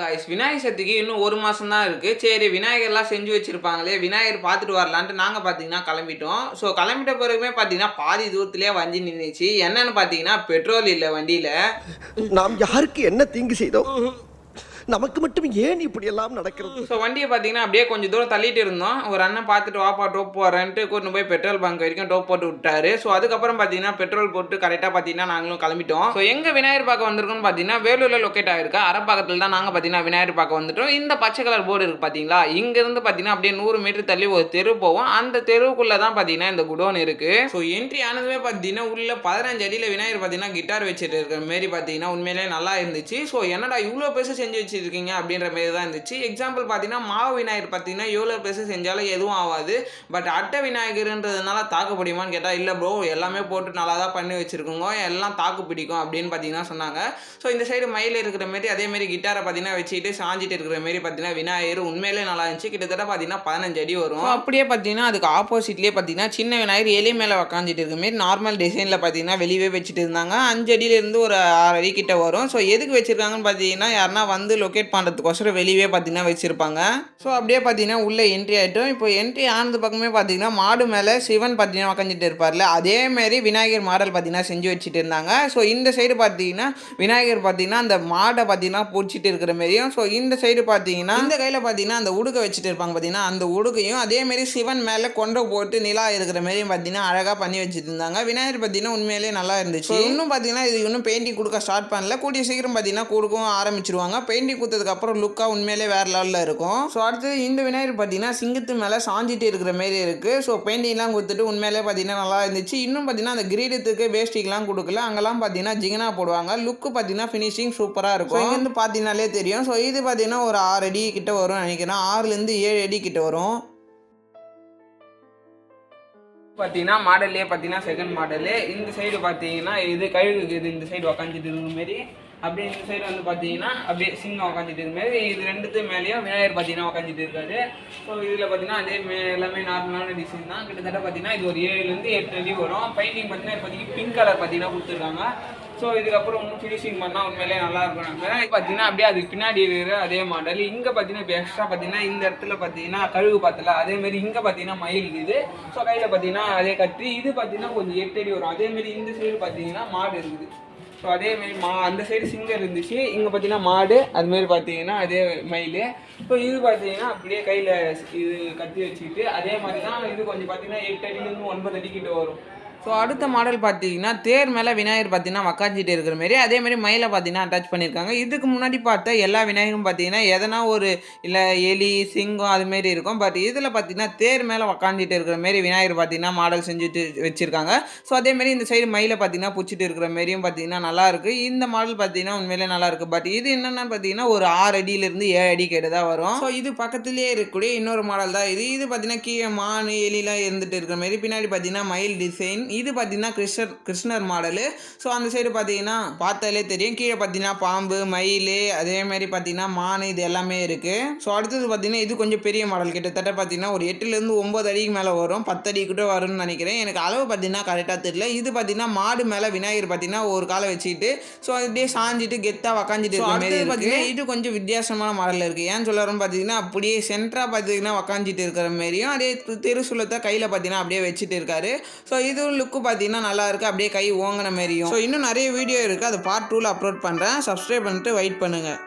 Guys Vinayagar சதுர்த்திக்கு இன்னும் ஒரு மாதம் தான் இருக்குது சரி விநாயகர்லாம் செஞ்சு வச்சுருப்பாங்களே விநாயகர் பார்த்துட்டு வரலான்ட்டு நாங்கள் பார்த்தீங்கன்னா கிளம்பிட்டோம். ஸோ கிளம்பிட்ட பிறகுமே பார்த்தீங்கன்னா பாதி தூரத்துலேயே வண்டி நின்றுச்சு என்னன்னு பார்த்தீங்கன்னா பெட்ரோல் இல்லை வண்டியில். நாம் யாருக்கு என்ன தீங்கு செய்தோம்? நமக்கு மட்டும் ஏன் இப்படி எல்லாம் நடக்கிறது? ஸோ வண்டியை பார்த்தீங்கன்னா அப்படியே கொஞ்சம் தூரம் தள்ளிட்டு இருந்தோம். ஒரு அண்ணன் பார்த்துட்டு வாப்பா டோப் போடுறேன்ட்டு கூட்டு போய் பெட்ரோல் பங்க் வரைக்கும் டோப் போட்டு விட்டாரு. ஸோ அதுக்கப்புறம் பார்த்தீங்கன்னா பெட்ரோல் போட்டு கரெக்டாக பார்த்தீங்கன்னா நாங்களும் கிளம்பிட்டோம். ஸோ எங்கே விநாயகர் பார்க்க வந்திருக்கோம்னு பார்த்தீங்கன்னா வேலூரில் லொக்கேட் ஆகிருக்கு. அரப்பாக்கத்தில் தான் நாங்கள் பார்த்தீங்கன்னா விநாயகர் பார்க்க வந்துட்டோம். இந்த பச்சை கலர் போர்டு இருக்குது பார்த்தீங்களா? இங்கேருந்து பார்த்தீங்கன்னா அப்படியே நூறு மீட்டர் தள்ளி ஒரு தெரு போவோம். அந்த தெருவுக்குள்ளே தான் பார்த்தீங்கன்னா இந்த குடோன் இருக்குது ஸோ என்ட்ரி ஆனதுமே பார்த்தீங்கன்னா உள்ள பதினஞ்சு அடியில் விநாயகர் பார்த்தீங்கன்னா கிட்டார் வச்சுட்டு இருக்கிற மாரி பார்த்தீங்கன்னா உண்மையிலே நல்லா இருந்துச்சு. ஸோ என்னடா இவ்வளோ பெருசு செஞ்சு நினச்சிட்ருக்கீங்க அப்படின்ற மாரி தான் இருந்துச்சு. எக்ஸாம்பிள் பார்த்தீங்கன்னா மாவு விநாயகர் பார்த்தீங்கன்னா எவ்வளோ பெருசு செஞ்சாலும் எதுவும் ஆகாது பட் அட்டை விநாயகர்ன்றதுனால தாக்கு பிடிக்குமான்னு கேட்டால் இல்லை ப்ரோ எல்லாமே போட்டு நல்லா தான் பண்ணி வச்சுருக்கோங்க எல்லாம் தாக்கு பிடிக்கும் அப்படின்னு பார்த்தீங்கன்னா சொன்னாங்க. ஸோ இந்த சைடு மயில் இருக்கிற மாரி அதேமாரி கிட்டாரை பார்த்தீங்கன்னா வச்சுக்கிட்டு சாஞ்சிட்டு இருக்கிற மாரி பார்த்தீங்கன்னா விநாயகர் உண்மையிலே நல்லா இருந்துச்சு. கிட்டத்தட்ட பார்த்தீங்கன்னா பதினஞ்சு அடி வரும். அப்படியே பார்த்தீங்கன்னா அதுக்கு ஆப்போசிட்லேயே பார்த்தீங்கன்னா சின்ன விநாயகர் எலி மேலே உக்காந்துட்டு இருக்க மாரி நார்மல் டிசைனில் பார்த்தீங்கன்னா வெளியவே வச்சுட்டு இருந்தாங்க. அஞ்சு அடியிலேருந்து ஒரு ஆறு அடி கிட்ட வரும். ஸோ எதுக்கு வச்சுருக்காங்கன்னு பார்த்தீங்கன்னா யாருன்னா வந்து லொக்கேட் பண்ணுறதுக்கோசரம் வெளியே பார்த்தீங்கன்னா வச்சுருப்பாங்க. ஸோ அப்படியே பார்த்தீங்கன்னா உள்ளே என்ட்ரி ஆகிட்டோம் இப்போ என்ட்ரி ஆனது பக்கமே பார்த்தீங்கன்னா மாடு மேலே சிவன் பார்த்தீங்கன்னா உக்காந்துட்டு இருப்பார்ல. அதேமாரி விநாயகர் மாடல் பார்த்தீங்கன்னா செஞ்சு வச்சுட்டு இருந்தாங்க. ஸோ இந்த சைடு பார்த்தீங்கன்னா விநாயகர் பார்த்தீங்கன்னா அந்த மாடை பார்த்தீங்கன்னா பிடிச்சிட்டு இருக்கிற மாதிரியும் ஸோ இந்த சைடு பார்த்தீங்கன்னா இந்த கையில் பார்த்தீங்கன்னா அந்த உடுக்கை வச்சுட்டு இருப்பாங்க பார்த்தீங்கன்னா அந்த உடுக்கையும் அதேமாரி சிவன் மேலே கொண்டை போட்டு நிலா இருக்கிற மாதிரியும் பார்த்தீங்கன்னா அழகாக பண்ணி வச்சுட்டு இருந்தாங்க. விநாயகர் பார்த்தீங்கன்னா உண்மையிலேயே நல்லா இருந்துச்சு. இன்னும் பார்த்தீங்கன்னா இது இன்னும் பெயிண்டிங் கொடுக்க ஸ்டார்ட் பண்ணல. கூடிய சீக்கிரம் பார்த்தீங்கன்னா கொடுக்கவும் ஆரம்பிச்சிருவாங்க. பெயிண்டிங் கொடுத்ததுக்கு அப்புறம் லுக்காக உண்மையிலே வேற லெவலில் இருக்கும். ஸோ அடுத்து இந்த விநாயகர் பார்த்தீங்கன்னா சிங்கத்து மேலே சாஞ்சிட்டு இருக்கிற மாரி இருக்குது ஸோ பெயிண்டிங்லாம் கொடுத்துட்டு உண்மையிலே பார்த்தீங்கன்னா நல்லா இருந்துச்சு. இன்னும் பார்த்தீங்கன்னா அந்த கிரீடத்துக்கு வேஸ்டிக்லாம் கொடுக்கல. அங்கெல்லாம் பார்த்தீங்கன்னா ஜிகனா போடுவாங்க. லுக்கு பார்த்தீங்கன்னா ஃபினிஷிங் சூப்பராக இருக்கும். இங்கேருந்து பார்த்தீங்கனாலே தெரியும். ஸோ இது பார்த்தீங்கன்னா ஒரு ஆறு அடி கிட்ட வரும் நினைக்கிறேன். ஆறுலேருந்து ஏழு அடி கிட்ட வரும். பார்த்தீங்கன்னா மாடல்லே பார்த்தீங்கன்னா செகண்ட் மாடலு இந்த சைடு பார்த்தீங்கன்னா இது கழுகுக்கு இது இந்த சைடு உக்காந்துட்டு இருக்கிற மாரி அப்படியே இந்த சைடு வந்து பார்த்தீங்கன்னா அப்படியே சிங்கம் உக்காந்துட்டு இருக்கிற மாதிரி இது ரெண்டுத்து மேலேயும் விநாயகர் பார்த்தீங்கன்னா உட்காந்துட்டு இருக்காரு. ஸோ இதில் பார்த்தீங்கன்னா அதே மே எல்லாமே நார்மலான டிசைன் தான். கிட்டத்தட்ட பார்த்தீங்கன்னா இது ஒரு ஏழுலேருந்து எட்டு அடி வரும். பெயிண்டிங் பார்த்தீங்கன்னா இப்போதைக்கு பிங்க் கலர் பார்த்தீங்கன்னா கொடுத்துருக்காங்க. ஸோ இதுக்கப்புறம் இன்னும் ஃபினிஷிங் பண்ணால் உண்மையிலே நல்லா இருக்கும். நாங்கள் பார்த்தீங்கன்னா அப்படியே அதுக்கு பின்னாடி இருக்கிற அதே மாடல் இங்கே பார்த்தீங்கன்னா இப்போ எக்ஸ்ட்ரா பார்த்தீங்கன்னா இந்த இடத்துல பார்த்தீங்கன்னா கழுகு பார்த்தல அதேமாரி இங்கே பார்த்தீங்கன்னா மயில் இருக்குது. ஸோ கையில் பார்த்தீங்கன்னா அதே கட்டி இது பார்த்தீங்கன்னா கொஞ்சம் எட்டு அடி வரும். அதேமாரி இந்த சைடு பார்த்தீங்கன்னா மாடு இருக்குது. ஸோ அதே மாதிரி மா அந்த சைடு சிங்கம் இருந்துச்சு. இங்கே பார்த்தீங்கன்னா மாடு அதுமாரி பார்த்தீங்கன்னா அதே மயில். இப்போ இது பார்த்தீங்கன்னா அப்படியே கையில் இது கத்தி வச்சுக்கிட்டு அதே மாதிரி தான் இது கொஞ்சம் பார்த்தீங்கன்னா எட்டு அடியிலேருந்து ஒன்பது அடி கிட்ட வரும். ஸோ அடுத்த மாடல் பார்த்தீங்கன்னா தேர் மேலே விநாயகர் பார்த்தீங்கன்னா உக்காஞ்சிட்டு இருக்கிற மாரி அதே மாதிரி மயிலை பார்த்தீங்கன்னா அட்டாச் பண்ணியிருக்காங்க. இதுக்கு முன்னாடி பார்த்த எல்லா விநாயகரும் பார்த்தீங்கன்னா எதனா ஒரு இல்லை எலி சிங்கம் அதுமாரி இருக்கும். பட் இதில் பார்த்தீங்கன்னா தேர் மேலே உக்காந்துட்டு இருக்கிற மாரி விநாயகர் பார்த்தீங்கன்னா மாடல் செஞ்சுட்டு வச்சுருக்காங்க. ஸோ அதேமாரி இந்த சைடு மயிலை பார்த்தீங்கன்னா பிடிச்சிட்டு இருக்கிற மாரியும் பார்த்தீங்கன்னா நல்லாயிருக்கு இந்த மாடல் பார்த்தீங்கன்னா உண்மையிலே நல்லாயிருக்கு பட் இது என்னென்னு பார்த்தீங்கன்னா ஒரு ஆறு அடியிலேருந்து ஏழு அடி கிட்ட தான் வரும். ஸோ இது பக்கத்துலேயே இருக்கக்கூடிய இன்னொரு மாடல் தான் இது. இது பார்த்தீங்கன்னா கீழே மான் எலிலாம் இருந்துட்டு இருக்கிற மாரி. பின்னாடி பார்த்தீங்கன்னா மயில் டிசைன் இது பார்த்தீங்கன்னா கிருஷ்ணர் கிருஷ்ணர் மாடலு. ஸோ அந்த சைடு பார்த்தீங்கன்னா பார்த்தாலே தெரியும். கீழே பார்த்தீங்கன்னா பாம்பு மயில் அதே மாதிரி பார்த்தீங்கன்னா மான் இது எல்லாமே இருக்குது ஸோ அடுத்தது பார்த்தீங்கன்னா இது கொஞ்சம் பெரிய மாடல். கிட்டத்தட்ட பார்த்தீங்கன்னா ஒரு எட்டுலேருந்து ஒம்பது அடிக்கு மேலே வரும். பத்து அடி கிட்ட வரும்னு நினைக்கிறேன். எனக்கு அளவு பார்த்தீங்கன்னா கரெக்டாக தெரியல. இது பார்த்தீங்கன்னா மாடு மேலே விநாயகர் பார்த்தீங்கன்னா ஒரு காலை வச்சுக்கிட்டு ஸோ அப்படியே சாஞ்சிட்டு கெத்தாக உக்காந்துட்டு இருக்கிற மாதிரி பார்த்தீங்கன்னா இது கொஞ்சம் வித்தியாசமான மாடலில் இருக்குது ஏன் சொல்லுறோம் பார்த்தீங்கன்னா அப்படியே சென்டராக பார்த்தீங்கன்னா உக்காந்துட்டு இருக்கிற மாதிரியும் அதே திருசூலத்தை கையில் பார்த்தீங்கன்னா அப்படியே வச்சுட்டு இருக்காரு. ஸோ இது லுக்கு பார்த்தீங்கன்னா நல்லா இருக்குது அப்படியே கை ஓங்கின மாதிரியும் ஸோ இன்னும் நிறைய வீடியோ இருக்குது அது பார்ட் டூவில் அப்லோட் பண்ணுறேன் சப்ஸ்கிரைப் பண்ணிட்டு வெயிட் பண்ணுங்கள்